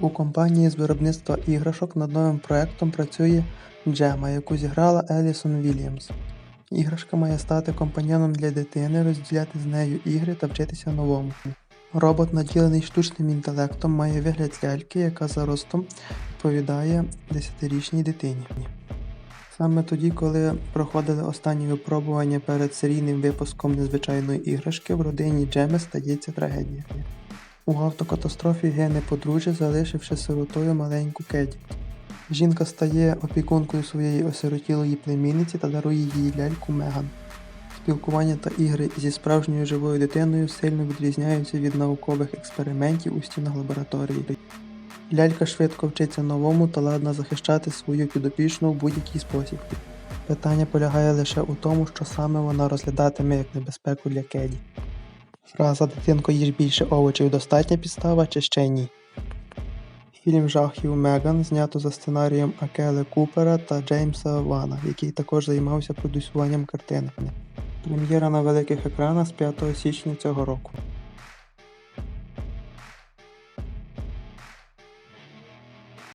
У компанії з виробництва іграшок над новим проектом працює Джема, яку зіграла Елісон Вільямс. Іграшка має стати компаньйоном для дитини, розділяти з нею ігри та вчитися новому. Робот, наділений штучним інтелектом, має вигляд ляльки, яка за ростом відповідає 10-річній дитині. Саме тоді, коли проходили останні випробування перед серійним випуском незвичайної іграшки, в родині Джеми стається трагедія. У автокатастрофі гине подружжя, залишивши сиротою маленьку Кеді. Жінка стає опікункою своєї осиротілої племінниці та дарує їй ляльку Меган. Спілкування та ігри зі справжньою живою дитиною сильно відрізняються від наукових експериментів у стінах лабораторії. Лялька швидко вчиться новому та ладна захищати свою підопічну в будь-який спосіб. Питання полягає лише у тому, що саме вона розглядатиме як небезпеку для Кеді. Фраза Дитинко їж більше овочів достатня підстава чи ще ні? Фільм жахів Меган знято за сценарієм Акеле Купера та Джеймса Вана, який також займався продюсуванням картини. Прем'єра на великих екранах з 5 січня цього року.